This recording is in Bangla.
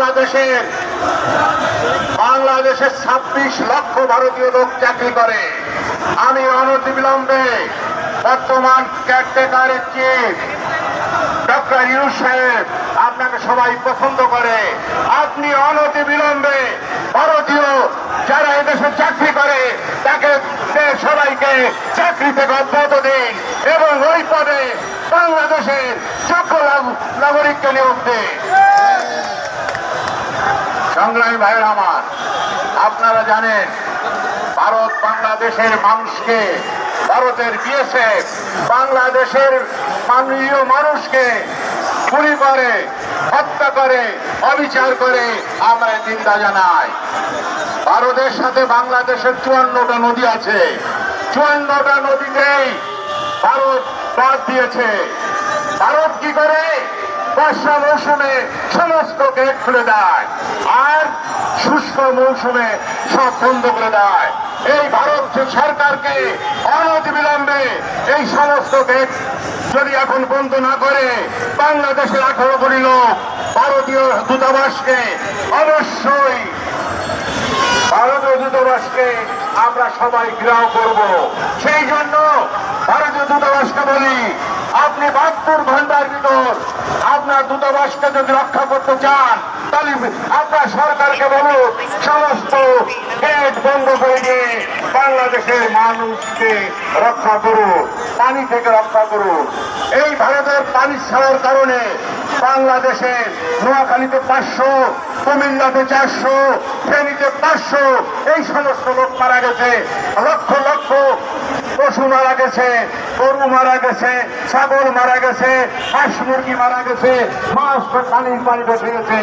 বাংলাদেশের বাংলাদেশের ছাব্বিশ লক্ষ ভারতীয় লোক চাকরি করে। আমি অনতিবিলম্বে বর্তমান ক্যারটেকারের চিফ ডক্টর ইউনুস সাহেব আপনাকে সবাই পছন্দ করে। আপনি অনতি বিলম্বে ভারতীয় যারা এদেশে চাকরি করে, তাকে সবাইকে চাকরি থেকে অব্যাহত দিন এবং ওই পদে বাংলাদেশের নাগ- নাগরিককে নিয়োগ দিন। সংগ্রামী ভাইয়ের আমার, আপনারা জানেন, ভারত বাংলাদেশের মানুষকে ভারতের বিএসএফ, বাংলাদেশের মাননীয় মানুষকে গুলি করে, হত্যা করে, অবিচার করে আমরা চিন্তা জানাই। ভারতের সাথে বাংলাদেশের চুয়ান্নটা নদী আছে। চুয়ান্নটা নদীতেই ভারত বাদ দিয়েছে। ভারত কি করে? বর্ষা মৌসুমে সমস্ত গেট খুলে দেয়। আর শুষ্ক মৌসুমে সব বন্ধ করে দেয়। এই ভারত সরকারকে অনতিবিলম্বে এই সমস্ত গেট যদি এখন বন্ধ না করে, বাংলাদেশের আঠারো কোটি লোক ভারতীয় দূতাবাসকে অবশ্যই ভারতীয় দূতাবাসকে আমরা সবাই ঘেরাও করব। সেই জন্য ভারতীয় দূতাবাসকে বলি আপনি বাহাত্তর ঘণ্টার ভিতর আপনার দূতাবাসকে যদি রক্ষা করতে চান, তাহলে আপনার সরকারকে বলুন, সমস্ত গেট বন্ধ করে দিয়ে বাংলাদেশের মানুষকে রক্ষা করুন, পানি থেকে রক্ষা করুন। এই ভারতের ছাড়ার কারণে বাংলাদেশে নোয়াখালীতে পাঁচশো, কুমিল্লাতে চারশো, ফেনীতে পাঁচশো, এই সমস্ত লোক মারা গেছে। লক্ষ লক্ষ পশু মারা গেছে, গরু মারা গেছে, ছাগল মারা গেছে, হাঁস মুরগি মারা গেছে, মাছ পানির পানি বেঁচে গেছে